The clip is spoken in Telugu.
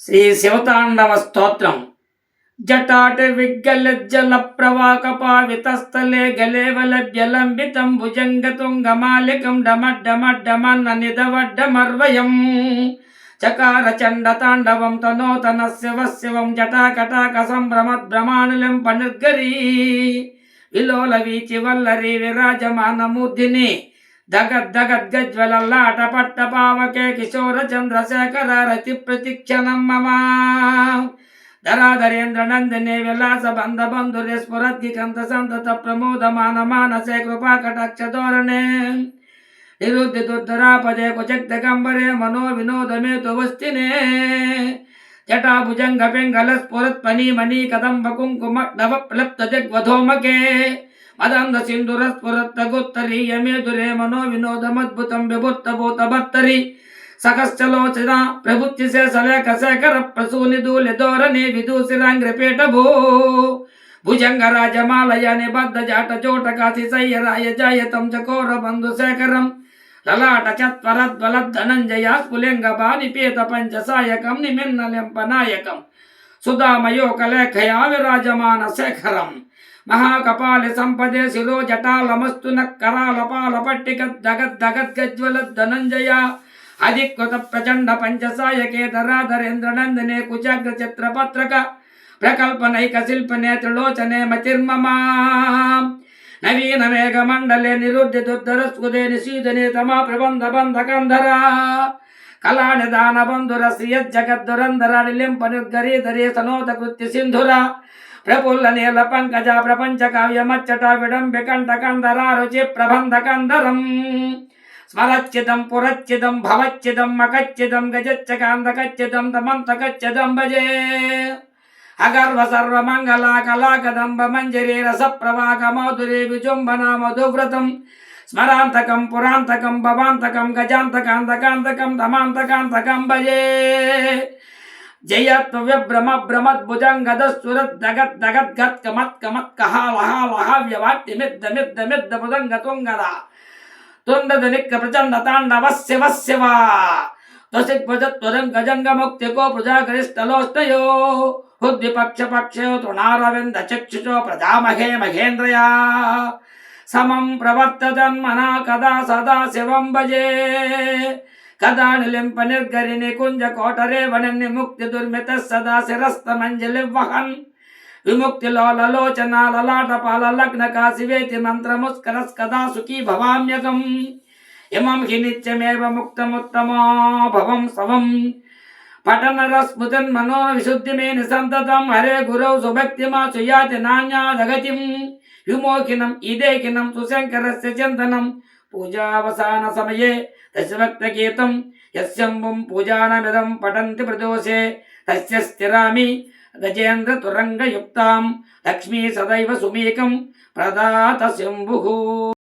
శ్రీ శివతాండవ స్తోత్రం. జటాట విగ్గల జల ప్రవాక విగ్గలజ్జల ప్రవాకపావితస్థలే గలేవలభ్యలంబితం భుజంగతుంగమాలికం డమడ్డమడ్డమన్న నిధవడ్డమర్వయం చకార చండ తాండవం తనోతన శివ శివం జటాకటాక సంభ్రమద్ సంభ్రమద్భ్రమాణులం పనుర్గరీ. విలోల వీచి వల్లరి విరాజమానమూర్ధిని दगद्दगद्गज्वलल्लाटपट्टपावके किशोरचन्द्रशेखररतिप्रतिक्षणं मम। धराधरेन्द्रनन्दिने विलासबन्धबन्धुरेस्फुरद्गिकन्तसन्ततप्रमोदमानमानसे कृपाकटाक्षधोरणे। निरुद्धिदुद्धरापदे कुचक्तकम्बरे मनोविनोदमेतुवस्तिने जटाभुजङ्गपिङ्गलस्फुरत्पनीमणि के బంధ మదంద సింధుర స్ఫురత్త గుత్తరీయమే దురే మనో వినోదమద్భుతం విభుత్త భూత భర్తరి సకశ్చలోచన ప్రభుత్వ శేషలేఖ శేఖర ప్రసూని దూలి ధోరణి విదూసిరాంగ్రపేట భూ భుజంగ రాజమాలయ నిబద్ధ జాట చోట కాశి సయ్యరాయ జాయతం చకోర బంధు శేఖరం లలాట చత్వరద్వల ధనంజయ స్ఫులింగ బానిపేత పంచసాయకం నిమిన్నలింపనాయకం. సుధామయోకలేఖయా విరాజమాన శేఖరం మహాకపాలి సంపదే శిలో జటాలమస్తున కరాలపాల పట్టిక దగద్దగద్గజ్వల ధనంజయ అధికృత ప్రచండ పంచసాయకే ధరాధరేంద్ర నందనే కుచాగ్ర చిత్రపత్రక ప్రకల్పనైక శిల్ప నేత్రలోచనే మతిర్మమా. నవీన మేఘమండలే నిరుద్ధి దుర్ధర స్కుదే నిశీదనే తమా ప్రబంధ బంధకంధరా కళాని దాన బంధుర శ్రియ జగద్దురంధర నిలింప నిర్గరీధరే సనోత కృత్య సింధుర. ప్రఫుల్ల నీల పంకజ ప్రపంచ కావ్యమచ్చట విడంబి కంఠకంధర రుచి ప్రబంధకంధరం స్మరచ్చిదం పురచ్చిదం భవచ్చిదం మకచ్చిదం గజచ్చకాంధకచ్చిదం తమంతకచ్చిదం భజే. అగర్వ సర్వమంగళా కళాకదంబ మంజరీ రస ప్రవాహ మాధురి విజృంభణ మధువ్రతం. स्मरान्तकं पुरान्तकं भवान्तकं गजान्तकान्तकान्तकं धमान्तकान्तकं भजे। जयत्व व्यभ्रम भ्रमत् भुजङ्गदस्सुरद्दगद्दगद्गत्कमत्कमत्कहालहालहाव्यवाक्तिमिद्धमिद्धमिद्धभुजङ्गतुङ्गद तुण्डधनिक्रप्रचण्डताण्डवस्यवस्यवा त्वसिग्भजत्वदङ्गजङ्गमुक्तिको प्रजाकरिष्ठलोष्टयो हुद्विपक्षपक्षयो तृणारविन्दचक्षुषो प्रजामहे महेन्द्रया। సమం ప్రవర్తజన్మనా కదా సదా శివం భజే. కదా నిలింప నిర్గరి కుంజ కోటరే వనన్ని ముక్తి దుర్మిత సదా శిరస్తమంజలి వహన్. విముక్తి లోలలోచన లలాట పాల లగ్న కాశివేతి మంత్రముస్కరస్కదా సుఖీ భవామ్యకం ఇమం హి నిత్యమేవ ముక్తముత్తమా భవం సవం. పఠనరస్మృతన్ మనో విశుద్ధిమేని నిసంతతం హరే గురౌ సుభక్తిమా సుయాతి నాణ్యాదగతిం విమోకినం ఇదేకినం సుశంకరస్య చింతనం పూజావసాన సమయే దశభక్తగీతం యస్యంబుం పూజానమిదం పఠంతి ప్రదోషే తస్య స్థిరామి గజేంద్ర తురంగయుక్తాం లక్ష్మీ సదైవ సుమీకం ప్రదాత శంభు